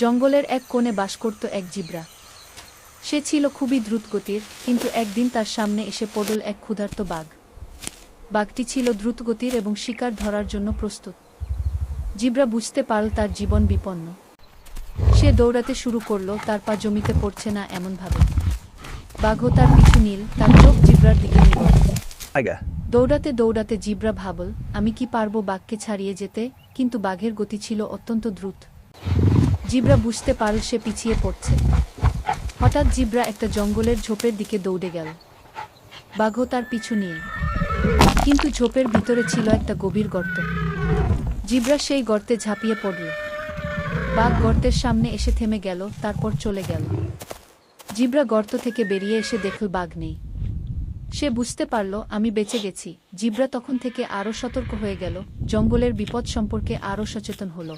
জঙ্গলের এক কোণে বাস করত এক জিব্রা। সে ছিল খুবই দ্রুতগতির কিন্তু একদিন তার সামনে এসে পড়ল এক ক্ষুধার্ত বাঘ। বাঘটি ছিল দ্রুতগতির এবং শিকার ধরার জন্য প্রস্তুত। জিব্রা বুঝতে পারল তার জীবন বিপন্ন। সে দৌড়াতে শুরু করল তার পা জমিতে পড়ছে না এমনভাবে। বাঘও তার পিছু নীল তার চোখ জিব্রার দিকে দৌড়াতে দৌড়াতে জিব্রা ভাবল আমি কি পারব বাঘকে ছাড়িয়ে যেতে কিন্তু বাঘের গতি ছিল অত্যন্ত দ্রুত। জিব্রা বুঝতে পারল সে পিছিয়ে পড়ছে। হঠাৎ জিব্রা একটা জঙ্গলের ঝোপের দিকে দৌড়ে গেল। বাঘও তার পিছু নিয়ে। কিন্তু ঝোপের ভিতরে ছিল একটা গভীর গর্ত। জিব্রা সেই গর্তে ঝাঁপিয়ে পড়ল। বাঘ গর্তের সামনে এসে থেমে গেল, তারপর চলে গেল। জিব্রা গর্ত থেকে বেরিয়ে এসে দেখল বাঘ নেই। সে বুঝতে পারল, আমি বেঁচে গেছি। জিব্রা তখন থেকে আরও সতর্ক হয়ে গেল, জঙ্গলের বিপদ সম্পর্কে আরও সচেতন হলো।